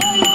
Hey!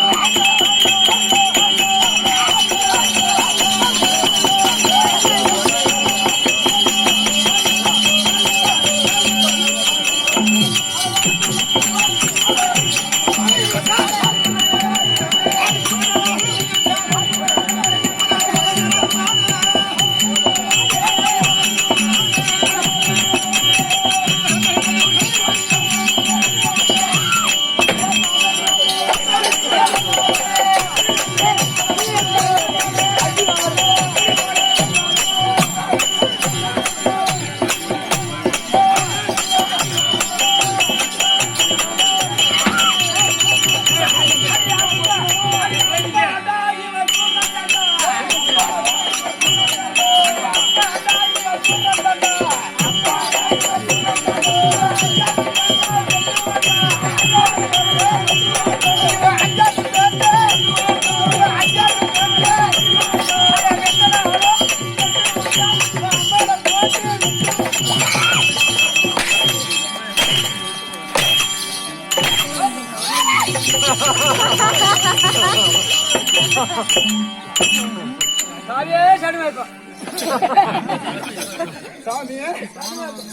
சாமியே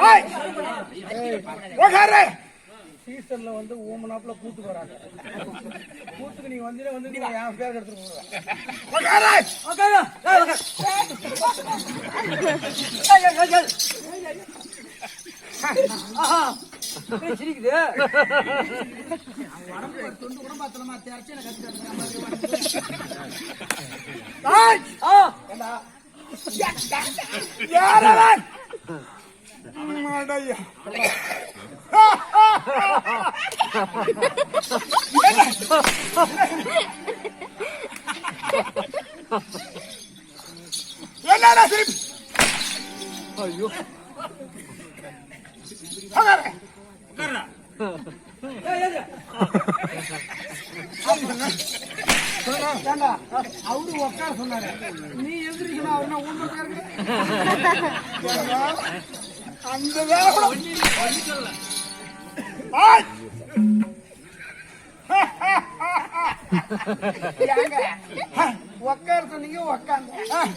ஏய்! நாராய் சீசன்ல வந்து ஊமனாப்புல கூத்துக்கு வராங்க கூத்துக்கு நீ வந்து வந்து நீங்க என் பேர் எடுத்துட்டு போங்க உட்காரு! உட்காரு ஏய், உட்காரு. ஏய், ஏய், மாடையா. என்னடா சிரிப்பு? அவரு உட்கார சொன்னாரு. நீ எந்திரிக்கணும் அவர்னா ஊன்னு அந்த! உட்கார சொன்னீங்க உட்காந்து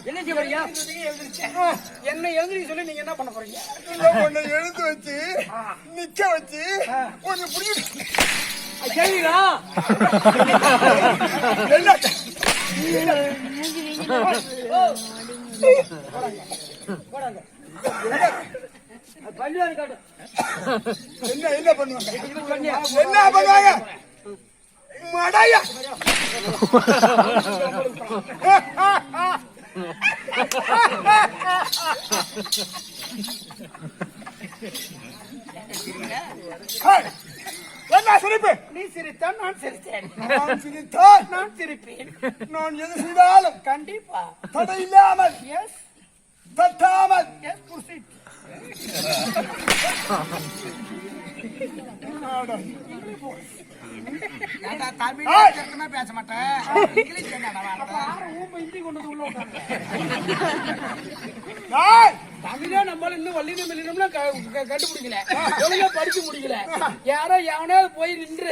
என்ன செய்ய போறீங்க? என்ன எந்திரிக்க சொல்லி நீங்க என்ன பண்ண போறீங்க? உன்னை எழுத்து வச்சு நிக்க வச்சு உன்னை என்ன? பள்ளியாரு காட்டு என்ன என்ன பண்ணுவாங்க என்ன பண்ணுவாங்க மடையா ஹேய், என்ன சிரிப்பு நீ சிரித்தான் நான் சிரித்தேன் நான் சிரித்தால் நான் சிரிப்பேன் நான் எது செய்தாலும் கண்டிப்பா தடை இல்லாமல் எஸ் தட்டாமல் எஸ் தமிழ் ஏய்! பேச மாட்டேன் இங்கிலீஷ் ஊம்ப ஹிந்தி கொண்டு வந்து உள்ள விட்டாங்க ஏய், தமிழே நம்மளால இன்னும் க- கண்டுபிடிக்கல. ஒழுங்கா படிக்க முடியல யாரோ எவனாவது போய் நின்று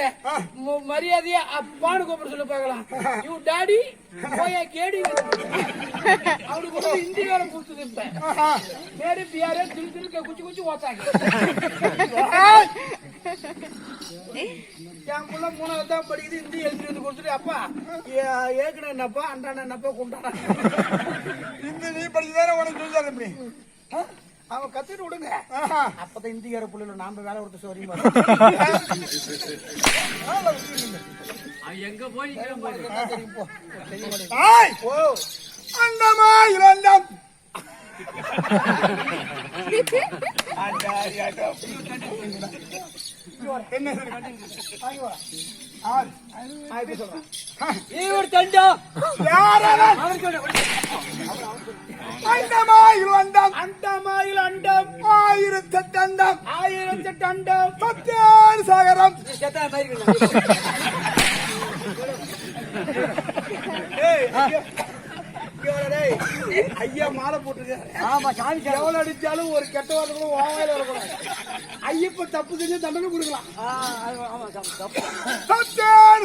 ம- மரியாதையா அப்பான்னு கூப்பிட சொல்ல பார்க்கலாம். யூ டாடி போய் கேடி அவனுக்கு வந்து ஹிந்தி வேற கொடுத்தது இப்ப. மேரி பியாரே திரு திரு குச்சி குச்சி ஓத்தாங்க. என் புள்ள மூணாவது தான் படிக்குது ஹிந்தி எழுதி வந்து கொடுத்துட்டு அப்பா ஏ- ஏக்கணும் என்னப்பா அண்டான என்னப்பா குண்டான இந்த நீ படிச்சுதானே உனக்கு சொல்லி தர முடியும் அவன் கத்துட்டு விடுங்க. அப்பதான் இந்தியார புள்ளில நாம வேலை கொடுத்து சோரியும் எங்க போய் நிக்கிறேன் பாரு. தெரியும் போ. என்ன ஆறு. ஆயிரத்தி சொல்றேன் இவர் தண்டா. யாரவன் அண்டமாயில் அண்டம். அண்டமாயில் அண்டம் சாகரம். ஐயா மாலை போட்டிருக்காரு. ஆமா சாமி. எவ்வளவு அடிச்சாலும் ஒரு கெட்ட வார்த்தை கூட வாயில வரக்கூடாது. ஐயப்ப தப்பு செஞ்சு தண்டனை கொடுக்கலாம். ஆமா சாமி, தப்பு.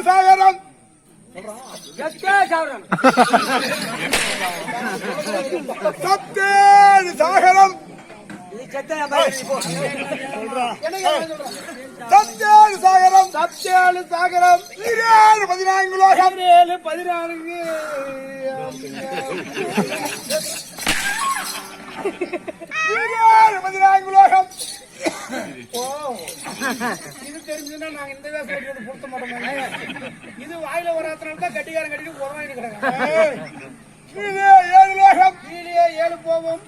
சாகரம். சாகரம். நீ செத்தா சொல்றேன்? சத்தேன் சாகரம். சத்தியாலு சாகரம். ஈரேழு பதினான்கு லோகம். பதினேழு பதினான்கு. ஈரேழு பதினான்கு லோகம். ஓ. இது தெரிஞ்சுன்னா நாங்க இந்த வேஷம் கட்டிட்டு பொருத்த மாட்டோம். இது வாயில வராதனால தான் கட்டிக்காரன் கட்டிட்டு உரம் கிடக்காங்க கீழே ஏழு லோகம். கீழே ஏழு போவோம்.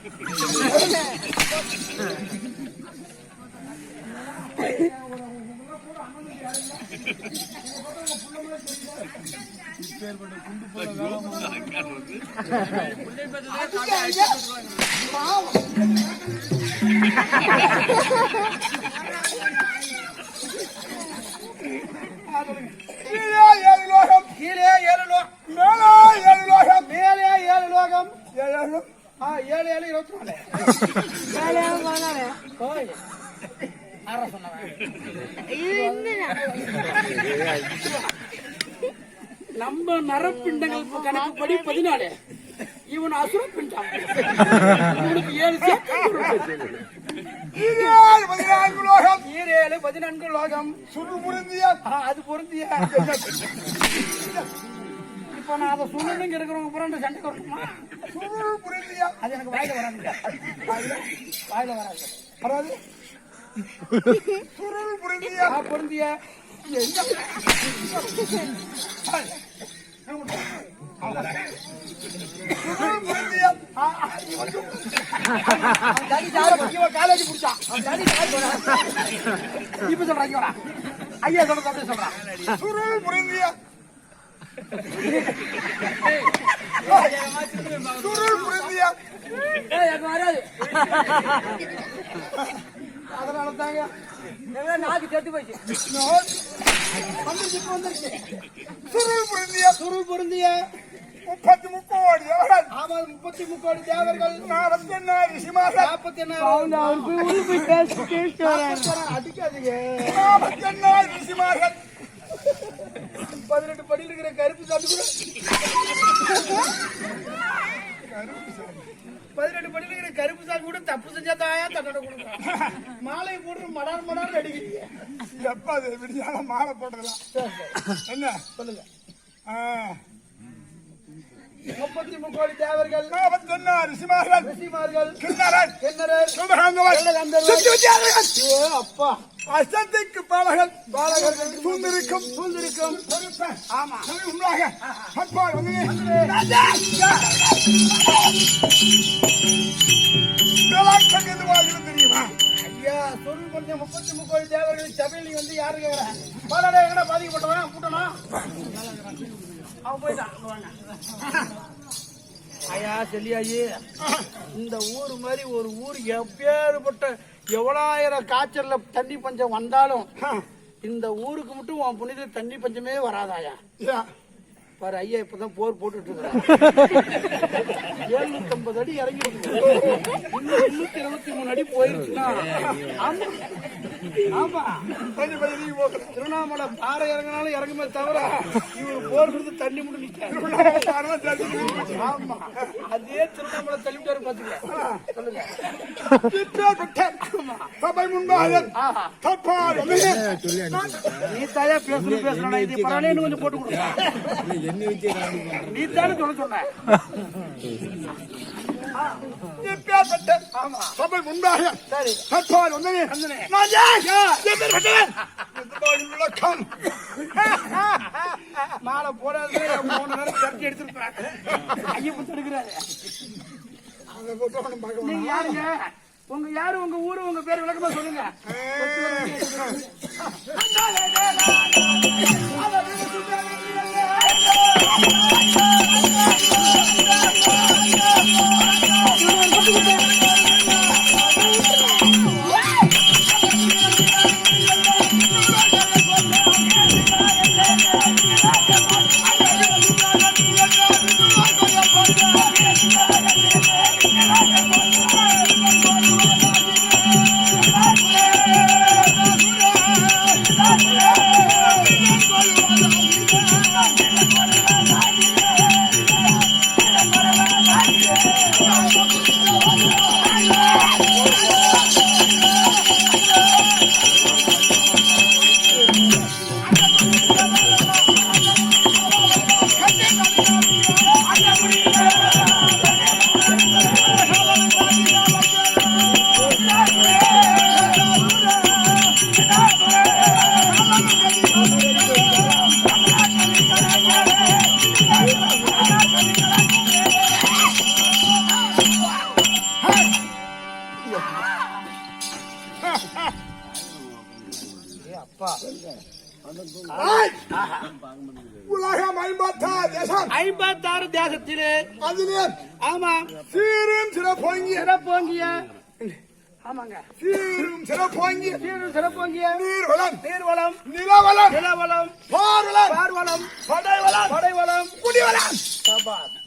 கீழே ஏழு லோகம் கீழே ஏழு லோ மேலே ஏழு லோகம் மேலே ஏழு லோகம் ஏழு ஆ ஏழு ஏழு இருபத்தி நாலு. ஓய். சொன்னவன் நம்ம நரப்பிண்டங்கள் கணக்குப்படி பதினாலு. இவன் அசுர பிண்டம். இவனுக்கு ஏழு ஈரேழு பதினான்கு லோகம் ஈரேழு பதினான்கு லோகம். அது பொருந்தியா? இப்போ நான் அதை சொல்லணுங்க இருக்கிறவங்க பூரா சண்டை கொடுக்குமா சுருள் அது எனக்கு வாயில வராது வாயில வாயில வராது. வராது. சுருள் புரிந்திய பொருந்திய காலேஜ் முடிச்சான். இப்ப சொல்றான். ஐயா சொல்றது அப்படியே சொல்றான் சுருள் புரிந்திய சுருள் புரிந்திய எனக்கு வராது. அதனால தாங்க நாக்கு செத்து போச்சு. சுருள் புரிந்திய சுருள் பொருந்திய. முப்பத்தி முக்கோடி ஆமா முப்பத்தி முக்கோடி தேவர்கள். நாற்பத்தி எண்ணாயிரம் ரிஷிமார்கள் நாற்பத்தி எண்ணாயிரம் அடிக்காதீங்க. நாற்பத்தி எண்ணாயிரம் ரிஷிமார்கள் பதினெட்டு படியில் இருக்கிற கருப்பு சாமி. கூட பதினெட்டு படியில் இருக்கிற கருப்பு சாமி கூட தப்பு செஞ்சா தாயா தண்டனை கொடுக்கும் மாலை போடுற மடார் மடார் அடிக்கிறீங்க. எப்ப அது விடியால மாலை போட்டதெல்லாம்? என்ன? சொல்லுங்க. முப்பத்தி முக்கோடி தேவர்கள். நாற்பத்தி எண்ணாயிரம் ரிஷிமார்கள். ரிஷிமார்கள். சக்தி வித்யாலயன். ஏ அப்பா. அசத்திக்கு பாலகன். பாலகர்கள் சூழ்ந்திருக்கும். சூழ்ந்திருக்கும். ஆமா. உண்டாக. அப்பால் வந்து தெரியுமா? ஐயா சொல் கொஞ்சம் முப்பத்தி முக்கோடி தேவர்கள் சபையில் நீ வந்து யாரு கேக்குற பாலாடா எங்கடா பாதிக்கப்பட்டவன்? கூட்டனா ஐயா செல்லியாயி இந்த ஊர் மாதிரி ஒரு ஊர் எப்பேற்பட்ட எவ்வளாயிரம் காய்ச்சல்ல தண்ணி பஞ்சம் வந்தாலும் இந்த ஊருக்கு மட்டும் உன் புனித தண்ணி பஞ்சமே வராதாயா? பாரு ஐயா இப்பதான் போர் போட்டுட்டு இருக்கிறார் எழுநூத்தி ஐம்பது அடி இறங்கி இன்னும் எண்ணூத்தி இருபத்தி மூணு அடி போயிருச்சுன்னா. ஆமா. ஆமா. திருவண்ணாமலை பாறை இறங்கினாலும் இறங்குமே தவிர இவர் போர் கொடுத்து தண்ணி மட்டும் ஆமா. அதே திருவண்ணாமலை தள்ளிவிட்டாரு பாத்துக்க. சொல்லுங்க. சபை முன்பாக வந்து நீ தாயா பேசணும் பேசணும் இது பரவாயில்ல கொஞ்சம் போட்டு கொடுங்க. நீ தானே சொல்ல சொன்ன சபை முன்பாக சரி. தப்பால் வந்து வந்தனே. விளக்கம். மாலை போடாதே மூணு நேரம் கட்டி எடுத்துருப்பேன் ஐயப்பன் தடுக்கிறாரு. நீங்க யாருங்க? உங்க யாரு உங்க ஊரு உங்க பேர் விளக்கமா சொல்லுங்க. ஆ ஆய்! உலகம் ஐம்பத்தாறு தேசம் ஐம்பத்தாறு தேசத்திலே. அதிலே ஆமா. சீரும் சிறப்போங்கிய. சிறப்போங்கிய. ஆமாங்க. சீரும் சிறப்போங்கிய. சீரும் சிறப்போங்கிய. நீர்வளம். நீர்வளம். நிலவளம். நிலவளம். பார்வளம். பார்வளம். படைவளம். படைவளம். குடிவளம். சபாஸ்.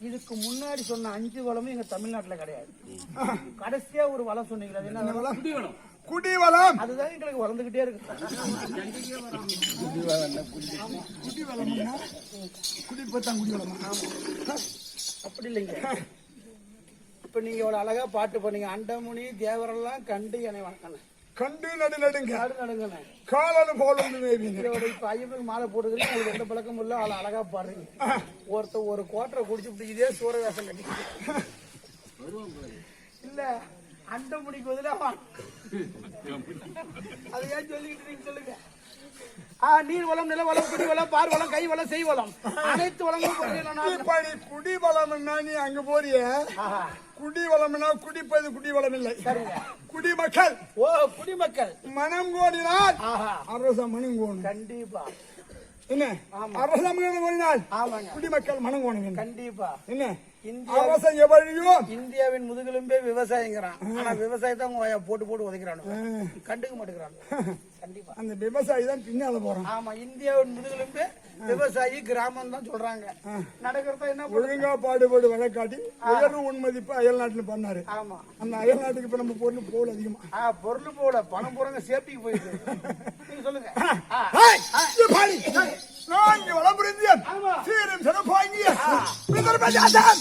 இதுக்கு முன்னாடி சொன்ன அஞ்சு வளமும் எங்க தமிழ்நாட்டுல கிடையாது. கடைசியா ஒரு வளம் சொன்னீங்களா அது என்ன வளம்? குடிவளம் அதுதான் எங்களுக்கு வளர்ந்துகிட்டே இருக்கு. குடிவளமா அப்படி இல்லைங்க. இப்ப நீங்க இவ்வளவு அழகா பாட்டு பண்ணீங்க அண்டமுனி தேவரெல்லாம் கண்டு என்னை வணக்கணும் கண்டு நடு நடுங்க. காலனு இதோட இப்ப ஐயப்பனுக்கு மாலை போட்டுக்கிறீங்க உங்களுக்கு எந்த பழக்கமும் இல்ல அவளை அழகா பாடுறீங்க ஒருத்தர் ஒரு கோட்டரை குடிச்சு இதே சூரவேசம் கட்டி இல்ல அண்டமுனிக்கு பதிலா வா. அது ஏன் சொல்லிக்கிட்டு நீங்க சொல்லுங்க. நீர் வளம் நில வளம் குடி வளம் பார் வளம் கை வளம் செய் வளம். அனைத்து வளங்களும் போடுறீங்களா இப்ப நீ அங்க போறிய? குடிவளம்னா குடிப்பது குடிவளம் இல்லை. குடிமக்கள். ஓ குடிமக்கள். மனம் கோடினால் அரச மனம் கோணும். கண்டிப்பா. என்ன? அரச மனம் கோடினால் குடிமக்கள் மனம் கோணும் கண்டிப்பா. என்ன? இந்தியா எவழியோ இந்தியாவின் முதுகெலும்பே விவசாயங்கிறான். ஆனா விவசாயத்தை அவங்க போட்டு போட்டு உதைக்கிறானு. கண்டுக்க மாட்டேங்கிறானு. கண்டிப்பா. அந்த விவசாயி தான் பின்னால போறான். ஆமா இந்தியாவின் முதுகெலும்பே விவசாயி கிராமம் தான் சொல்றாங்க. நடக்கிறத என்ன ஒழுங்கா பாடுபாடு வழக்காட்டி. உயர்வு உண்மதிப்பு அயல் நாட்டுல பண்ணாரு. ஆமா. அந்த அயல் நாட்டுக்கு இப்ப நம்ம பொருள் போல் அதிகமா. பொருள் போல. பணம் போறங்க சேஃப்டிக்கு போயிட்டு நீங்க சொல்லுங்க. நான் இங்க வளம்புரிந்தியன் ஆமா. சீரும் சிறப்பாங்கிய பிதர்பஜாசன்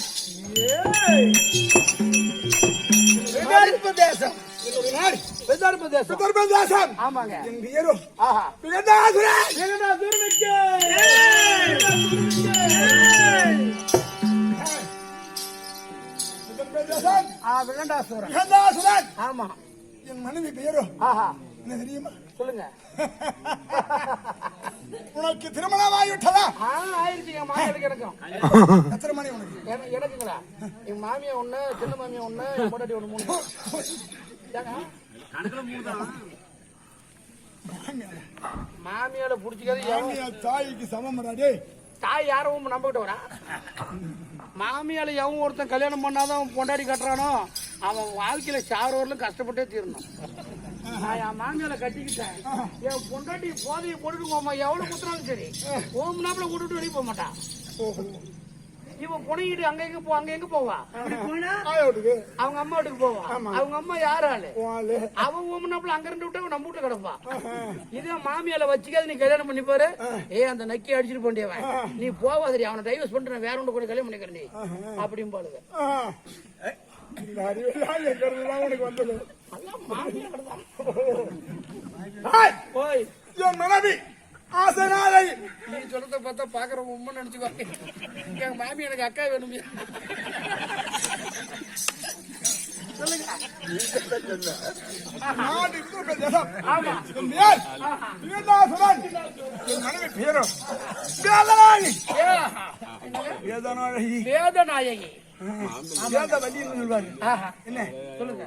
விதர்ப்ப தேசம் என்னுடைய நாடு விதர்ப்ப தேசம் பிதர்பஜாசன் ஆமாங்க என் பேரும் ஆஹா. ஆ விகண்டாசுரன். பிகண்டாசுரன் ஆமா. என் மனைவி பேரும் ஆஹா. என்ன தெரியுமா? சொல்லுங்க. உனக்கு திருமணம் ஆகிவிட்டதா? ஆ ஆயிடுச்சு என் மாமியாருக்கு எனக்கும். எத்தனை மணி உனக்கு? என- எனக்குங்களா? மாமியா ஒண்ணு சின்ன மாமியா ஒண்ணு என் பொண்டாட்டி ஒண்ணு மூணு. ஏங்க? மாமியால புடிச்சுக்காது மாமியார் தாய்க்கு சமம்டாடே தாய் யாரும் நம்பிக்கிட்டு வரா மாமியால எவன் ஒருத்தன் கல்யாணம் பண்ணாதான் பொண்டாடி கட்டுறானோ? அவன் வாழ்க்கையில சாவரவர்களும் கஷ்டப்பட்டே தீரணும். நான் என் மாமியால கட்டிக்கிட்டேன். என் பொண்டாட்டி போதையை போட்டுட்டு போமா எவ்வளவு குத்துறாலும் சரி. ஓம் நாப்பில விட்டுட்டு வெளியே போக மாட்டான் இவன் புனையிட்டு அங்க எங்க போ அங்க எங்க போவா? அவங்க அம்மா வீட்டுக்கு போவா? அவங்க அம்மா யார் ஆளு? அவன் ஓமனாப்புல அங்க இருந்து விட்டு நம்ம வீட்டுல கிடப்பா. இதே மாமியால வச்சுக்காது நீ கல்யாணம் பண்ணி பாரு. ஏய் அந்த நக்கி அடிச்சிட்டு போண்டியவன். நீ போவாதடி அவனை டைவர்ஸ் நான் வேற ஒன்று கூட கல்யாணம் பண்ணிக்கிறேன் நீ. அப்படின்னு பாடுங்க என் மனைவி ஆசனாலை நீ சொல்றத பார்த்தா பாக்குறவங்க உண்மை நினைச்சுக்கோ எங்க மாமி எனக்கு அக்கா வேணும் வேதநாயகி. வேத வலின்னு சொல்வாரு. ஆஹா. என்ன? சொல்லுங்க.